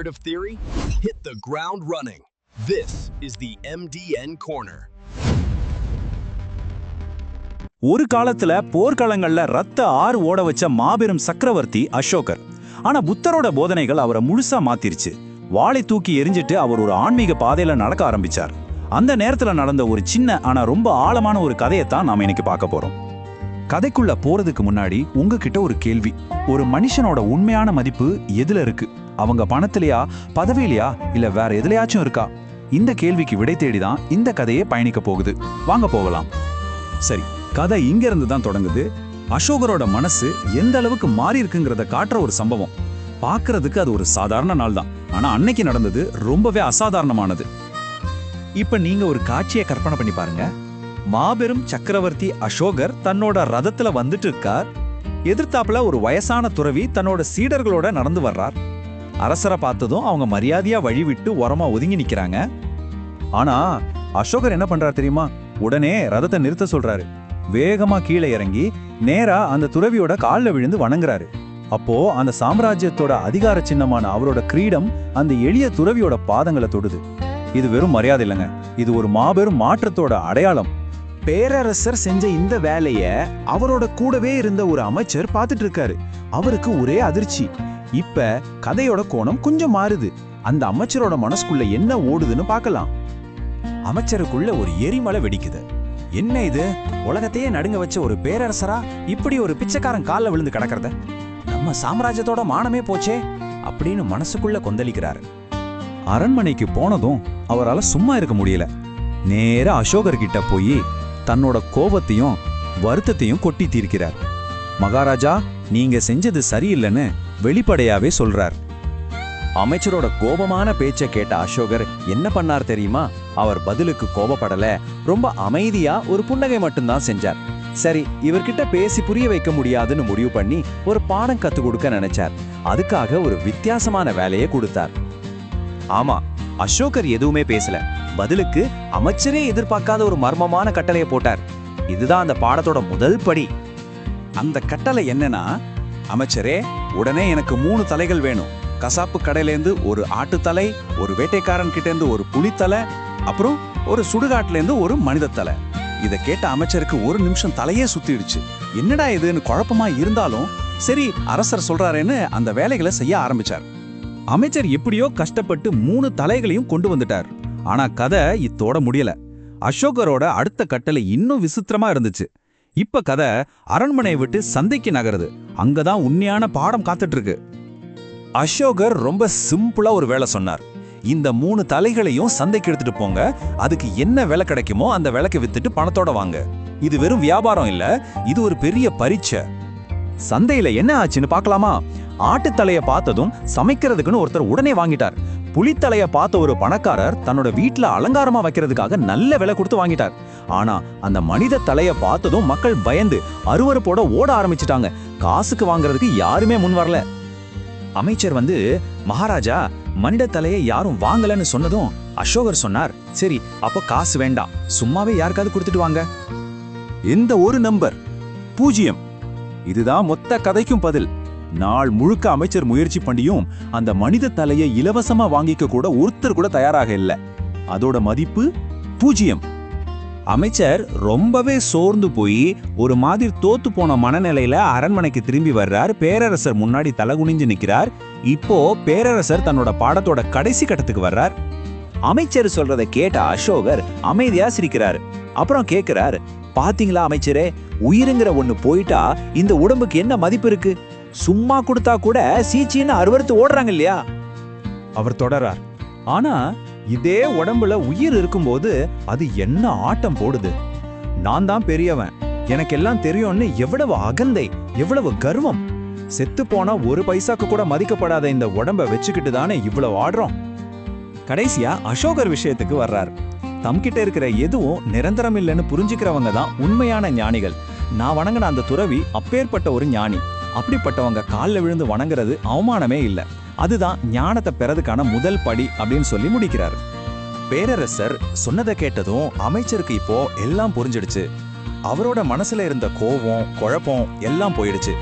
Tired of theory? Hit the ground running. This is the MDN Corner. ஒரு காலத்துல போர்க்களங்கள்ல ரத்த ஆறு ஓட வச்ச மாபெரும் சக்கரவர்த்தி அசோகர் ஆனா புத்தரோட போதனைகள் அவரை முழுசா மாத்திருச்சு வாளை தூக்கி எரிஞ்சிட்டு அவர் ஒரு ஆன்மீக பாதையில நடக்க ஆரம்பிச்சார் அந்த நேரத்துல நடந்த ஒரு சின்ன ஆனா ரொம்ப ஆழமான ஒரு கதையைத்தான் நாம இன்னைக்கு பார்க்க போறோம் கதைக்குள்ள போறதுக்கு முன்னாடி உங்ககிட்ட ஒரு கேள்வி ஒரு மனுஷனோட உண்மையான மதிப்பு எதுல இருக்கு அவங்க பணத்திலையா பதவியிலையா இல்ல வேற எதுலையாச்சும் இருக்கா? இந்த கேள்விக்கு விடை தேடிதான் இந்த கதையே பயணிக்க போகுது. வாங்க போகலாம். சரி கதை இங்க இருந்து தான் தொடங்குது. அசோகரோட மனசு எந்த அளவுக்கு மாறி இருக்குங்கிறத காட்டுற ஒரு சம்பவம். பார்க்கறதுக்கு அது ஒரு சாதாரண நாள் தான். ஆனா அன்னைக்கு நடந்தது ரொம்பவே அசாதாரணமானது. இப்ப நீங்க ஒரு காட்சியை கற்பனை பண்ணி பாருங்க. மாபெரும் சக்கரவர்த்தி அசோகர் தன்னோட ரதத்துல வந்துட்டு இருக்கார். எதிர்த்தாப்புல ஒரு வயசான துறவி தன்னோட சீடர்களோட நடந்து வர்றார். அரசரை பார்த்ததும் அவங்க மரியாதையா வழி விட்டு ஓரமா ஒதுங்கி நிக்கிறாங்க. ஆனா அசோகர் என்ன பண்றாரு தெரியுமா? உடனே ரதத்தை நிறுத்த சொல்றாரு. வேகமா கீழே இறங்கி நேரா அந்த துறவியோட கால்ல விழுந்து வணங்குறாரு. அப்போ அந்த சாம்ராஜ்யத்தோட அதிகார சின்னமான அவரோட கிரீடம் அந்த எளிய துறவியோட பாதங்களை தொடுது. இது வெறும் மரியாதை இல்லைங்க. இது ஒரு மாபெரும் மாற்றத்தோட அடையாளம். பேரரசர் செஞ்ச இந்த வேலைய அவரோட கூடவே இருந்த ஒரு அமைச்சர் பார்த்துட்டு இருக்காரு. அவருக்கு ஒரே அதிர்ச்சி. இப்ப கதையோட கோணம் கொஞ்சம் மாறுது. அந்த அமைச்சரோட மனசுக்குள்ள என்ன ஓடுதுன்னு பார்க்கலாம். அமைச்சருக்குள்ள ஒரு எரிமலை வெடிக்குது. என்ன இது? உலகத்தையே நடுங்க வச்ச ஒரு பேரரசரா? இப்படி ஒரு பிச்சைக்காரன் காலில் விழுந்து கிடக்கிறத? நம்ம சாம்ராஜ்யத்தோட மானமே போச்சே? அப்படின்னு மனசுக்குள்ள கொந்தளிக்கிறாரு. அரண்மனைக்கு போனதும் அவரால் சும்மா இருக்க முடியல. நேர அசோகர் கிட்ட போய் தன்னோட கோபத்தையும் வருத்தத்தையும் கொட்டி தீர்க்கிறார். மகாராஜா நீங்க செஞ்சது சரியில்லைன்னு வெளிப்படையாவே சொல்றார். அமைச்சரோட கோபமான பேச்சை கேட்ட அசோகர் என்ன பண்ணார் தெரியுமா? அவர் பதிலுக்கு கோபப்படல. ரொம்ப அமைதியா ஒரு புன்னகை மட்டும்தான் செஞ்சார். சரி இவர்கிட்ட பேசி புரிய வைக்க முடியாதுன்னு முடிவு பண்ணி ஒரு பாடம் கத்து கொடுக்க நினைச்சார். அதுக்காக ஒரு வித்தியாசமான வேலையை கொடுத்தார். ஆமா அசோகர் எதுவுமே பேசல. பதிலுக்கு அமைச்சரே எதிர்பார்க்காத ஒரு மர்மமான கட்டளையை போட்டார். இதுதான் அந்த பாடத்தோட முதல் படி. அந்த கட்டளை என்னன்னா அமைச்சரே உடனே எனக்கு மூணு தலைகள் வேணும். கசாப்பு கடையிலேருந்து ஒரு ஆட்டுத்தலை ஒரு வேட்டைக்காரன் கிட்டேருந்து ஒரு புலித்தலை அப்புறம் ஒரு சுடுகாட்டிலேருந்து ஒரு மனித தலை இதை கேட்ட அமைச்சருக்கு ஒரு நிமிஷம் தலையே சுத்திடுச்சு. என்னடா இதுன்னு குழப்பமா இருந்தாலும் சரி அரசர் சொல்றாருன்னு அந்த வேலைகளை செய்ய ஆரம்பிச்சார். அமைச்சர் எப்படியோ கஷ்டப்பட்டு மூணு தலைகளையும் கொண்டு வந்துட்டார். ஆனா கதை இத்தோட முடியல. அசோகரோட அடுத்த கட்டளை இன்னும் விசித்திரமா இருந்துச்சு. இப்ப கதை அரண்மனையை விட்டு சந்தைக்கு நகருது. அங்கதான் உண்மையான பாடம் காத்துட்டு இருக்கு அசோகர் ரொம்ப சிம்பிளா ஒரு வேலை சொன்னார். இந்த மூணு தலைகளையும் சந்தைக்கு எடுத்துட்டு போங்க. அதுக்கு என்ன விலை கிடைக்குமோ அந்த விலைக்கு வித்துட்டு பணத்தோட வாங்க. இது வெறும் வியாபாரம் இல்ல இது ஒரு பெரிய பரீட்சை. சந்தையில என்ன ஆச்சுன்னு பார்க்கலாமா? ஆட்டுத்தலையை பார்த்ததும் சமைக்கிறதுக்குன்னு ஒருத்தர் உடனே வாங்கிட்டார். புலித்தலையை பார்த்த ஒரு பணக்காரர் தன்னோட வீட்டில் அலங்காரமா வைக்கிறதுக்காக நல்ல விலை கொடுத்து வாங்கிட்டார். ஆனா அந்த மனித தலைய பார்த்ததும் மக்கள் பயந்து அருவருப்போட ஓட ஆரம்பிச்சிட்டாங்க. காசுக்கு வாங்குறதுக்கு யாருமே முன் வரல. அமைச்சர் வந்து மகாராஜா மனித தலையை யாரும் வாங்கலன்னு சொன்னதும் அசோகர் சொன்னார். சரி அப்போ காசு வேண்டாம். சும்மாவே யாருக்காவது கொடுத்துட்டு வாங்க. இந்த ஒரு நம்பர் பூஜ்ஜியம். இதுதான் மொத்த கதைக்கும் பதில். நாள் முழுக்க அமைச்சர் முயற்சி பண்ணியும் அந்த மனித தலையை இலவசமா வாங்கிக்க கூட ஒருத்தர் கூட தயாராக இல்லை. அதோட மதிப்பு பூஜ்ஜியம். அமைச்சர் ரொம்பவே சோர்ந்து போய் ஒரு மாதிரி தோத்து போன மனநிலையில அரண்மனைக்கு திரும்பி வர்றார். பேரரசர் முன்னாடி தலகுனிஞ்சு நிற்கிறார் இப்போ பேரரசர் தன்னோட பாடத்தோட கடைசி கட்டத்துக்கு வர்றார். அமைச்சர் சொல்றதை கேட்ட அசோகர் அமைதியா சிரிக்கிறார். அப்புறம் கேட்கிறார் பாத்தீங்களா அமைச்சரே உயிருங்கிற ஒண்ணு போயிட்டா இந்த உடம்புக்கு என்ன மதிப்பு இருக்கு? சும்மா கொடுத்தா கூட சீச்சின்னு அறுவறுத்து ஓடுறாங்க இல்லையா? அவர் தொடரார். ஆனா இதே உடம்புல உயிர் இருக்கும்போது அது என்ன ஆட்டம் போடுது? நான் தான் பெரியவன். எனக்கெல்லாம் தெரியும்னு எவ்வளவு அகந்தை எவ்வளவு கர்வம். செத்து போனா ஒரு பைசாக்கு கூட மதிக்கப்படாத இந்த உடம்ப வச்சுக்கிட்டு தானே இவ்வளவு ஆடுறோம்? கடைசியா அசோகர் விஷயத்துக்கு வர்றார். தம்கிட்ட இருக்கிற எதுவும் நிரந்தரம் இல்லைன்னு புரிஞ்சுக்கிறவங்க தான் உண்மையான ஞானிகள். நான் வணங்கின அந்த துறவி அப்பேற்பட்ட ஒரு ஞானி. அப்படிப்பட்டவங்க காலில் விழுந்து வணங்குறது அவமானமே இல்லை. அதுதான் ஞானத்தை பெறதுக்கான முதல் படி அப்படின்னு சொல்லி முடிக்கிறார். பேரரசர் சொன்னதை கேட்டதும் அமைச்சருக்கு இப்போ எல்லாம் புரிஞ்சிடுச்சு. அவரோட மனசுல இருந்த கோவம் குழப்பம் எல்லாம் போயிடுச்சு.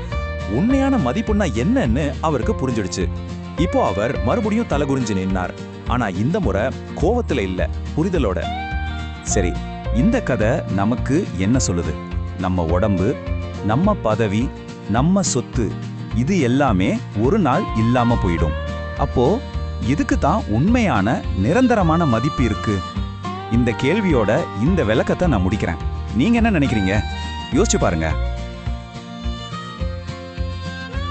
உண்மையான மதிப்புன்னா என்னன்னு அவருக்கு புரிஞ்சிடுச்சு. இப்போ அவர் மறுபடியும் தலகுறிஞ்சு நின்னார். ஆனா இந்த முறை கோவத்துல இல்ல புரிதலோட. சரி இந்த கதை நமக்கு என்ன சொல்லுது? நம்ம உடம்பு நம்ம பதவி நம்ம சொத்து இது எல்லாமே ஒரு நாள் இல்லாம போயிடும். அப்போ எதுக்கு தான் உண்மையான நிரந்தரமான மதிப்பு இருக்கு? இந்த கேள்வியோட இந்த விளக்கத்தை நான் முடிக்கிறேன். நீங்க என்ன நினைக்கிறீங்க? யோசிச்சு பாருங்க.